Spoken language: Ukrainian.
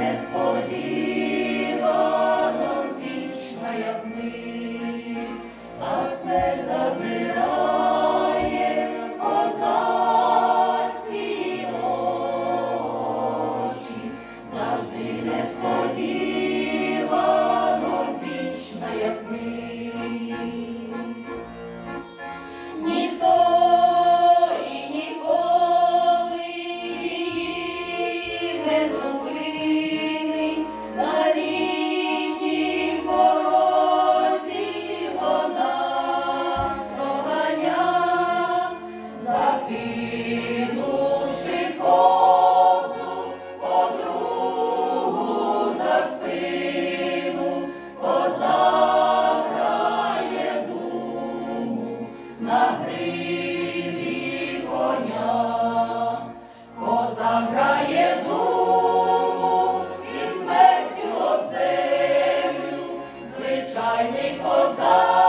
несподівано вічна, як ми, а смерть зазирає козацькі очі, завжди несподівано вічна, як ми. Jesús. Звичайний козак.